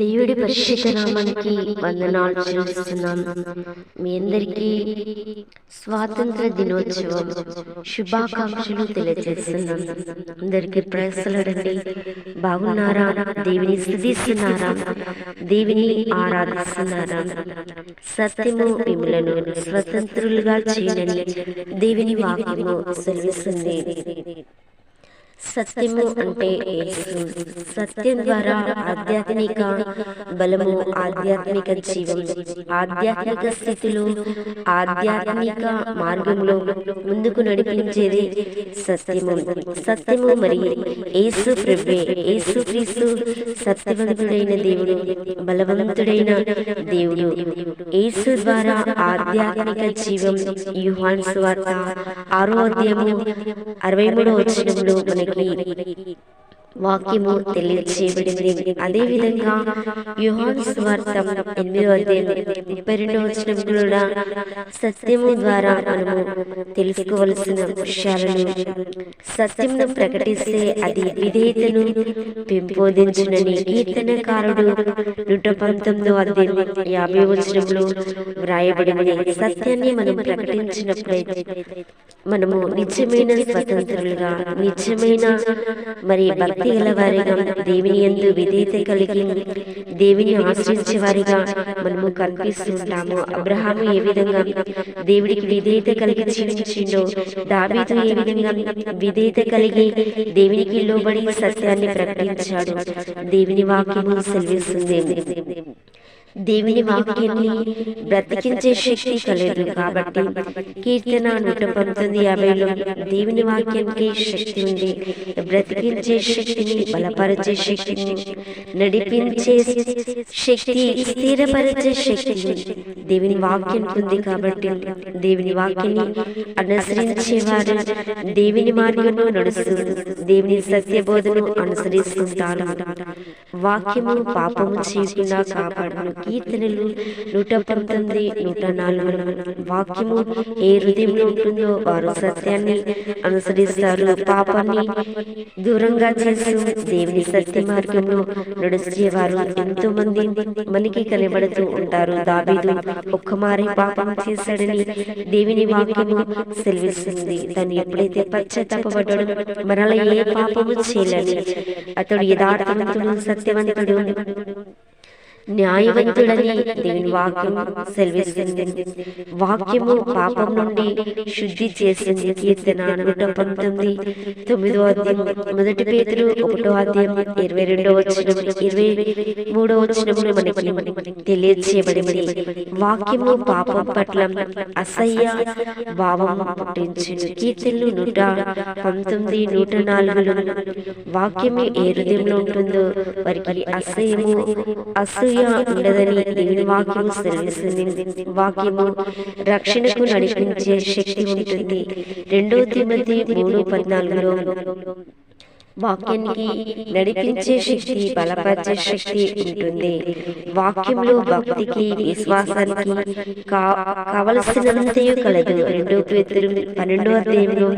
దేవుడి పరిశుద్ధ నామానికి వందనాలు చెల్లిస్తున్నాను మీ అందరికీ స్వాతంత్ర దినోత్సవం శుభాకాంక్షలు తెలియజేస్తున్నాం. అందరికీ ప్రయత్నలండి బాగున్నారా? దేవిని స్థుతిస్తున్నారా? దేవిని ఆరాధిస్తున్నారా? సత్యము మిమ్మలను స్వతంత్రులుగా చేయనని దేవిని వాక్యము సెలవిస్తుంది. సత్యము అంటే సత్యం ద్వారా ఆధ్యాత్మిక బలము ఆధ్యాత్మిక జీవం ఆధ్యాత్మిక స్థితిలో ఆధ్యాత్మిక మార్గంలో ముందుకు నడిపించేది సత్యము. సత్యము మరి ఏసు ప్రభే ఏసు క్రీస్తు సత్యవంతుడైన దేవుడు బలవంతుడైన దేవుడు. ఏసు ద్వారా ఆధ్యాత్మిక జీవం యుహాన్ స్వార్థ ఆరో అధ్యాయము అరవై మూడో వచ్చినప్పుడు మనకి قليل వాక్యము తెలియచేయబడింది అదే విధంగా యుహాన్ స్వార్థం ఎనిమిదో అధ్యాయం ముప్పై రెండో వచనం కూడా సత్యము ద్వారా మనము తెలుసుకోవలసిన విషయాలను సత్యమును ప్రకటిస్తే అది విధేయతను పెంపొందించునని కీర్తనకారుడు నూట పంతొమ్మిదో అధ్యాయం యాభై వచనంలో వ్రాయబడింది సత్యాన్ని మనం ప్రకటించినప్పుడు మనము నిజమైన స్వతంత్రులుగా నిజమైన మరి భక్తి గల వారిగా దేవుని ఎందు విధేయత కలిగి దేవుని ఆశ్రయించే వారిగా మనము కనిపిస్తుంటాము అబ్రహాము ఏ విధంగా దేవుడికి విధేయత కలిగి జీవించిండో దావీదు ఏ విధంగా విధేయత కలిగి దేవునికి లోబడి సత్యాన్ని ప్రకటించాడు దేవుని వాక్యము సెలవిస్తుంది. దేవుని వాక్యాన్ని బ్రతికించే శక్తి కలదు కాబట్టి కీర్తన నూట పంతొమ్మిది యాభైలో దేవుని వాక్యానికి శక్తి ఉంది బ్రతికించే శక్తిని బలపరిచే శక్తిని నడిపించే శక్తి స్థిరపరిచే శక్తి దేవుని వాక్యం ఉంది కాబట్టి దేవుని వాక్యాన్ని అనుసరించేవారు దేవుని మార్గంలో నడుస్తూ దేవుని సత్యబోధను అనుసరిస్తుంటారు వాక్యము పాపము చేయకుండా కాపాడను. కీర్తనలు నూట పంతొమ్మిది నూట నాలుగు వాక్యము ఏ హృదయంలో ఉంటుందో వారు సత్యాన్ని అనుసరిస్తారు. పాపాన్ని దూరంగా చేస్తూ దేవుని సత్య మార్గంలో నడిచేవారు ఎంతో మంది మనకి కనబడుతూ ఉంటారు. దావీదు ఒక్క మారి పాపం చేశాడని దేవుని వాక్యము సెలవిస్తుంది. తను ఎప్పుడైతే పశ్చాత్తాపడ్డాడో మరలా ఏ పాపము చేయలేదు అతడు యథార్థవంతుడు సత్యవంతుడు న్యాయవంతుడని దేవుని వాక్యం సెలవిస్తుంది. వాక్యము పాపం నుండి శుద్ధి చేసింది. కీర్తన నూట పంతొమ్మిది తొమ్మిదో అధ్యాయం మొదటి పేతురు ఒకటో అధ్యాయం ఇరవై రెండో వచనం ఇరవై మూడో వచనములు మనకి తెలియచేయబడింది. వాక్యము పాపం పట్ల అసహ్య భావం పుట్టించింది కీర్తనలు నూట పంతొమ్మిది నూట నాలుగులో వాక్యము ఏ హృదయంలో ఉంటుందో వారికి అసహ్యము అసూయ ఉండదని దేవుని వాక్యము సెలవిస్తుంది వాక్యము రక్షణకు నడిపించే శక్తి ఉంటుంది రెండో తిమ్మతి మూడు పద్నాలుగులో వాక్యానికి నడిపించే శక్తి బలపరిచే శక్తి ఉంటుంది వాక్యంలో భక్తికి విశ్వాసానికి కావలసినంతయు కలదు రెండో పేతులు పన్నెండో అధ్యాయంలో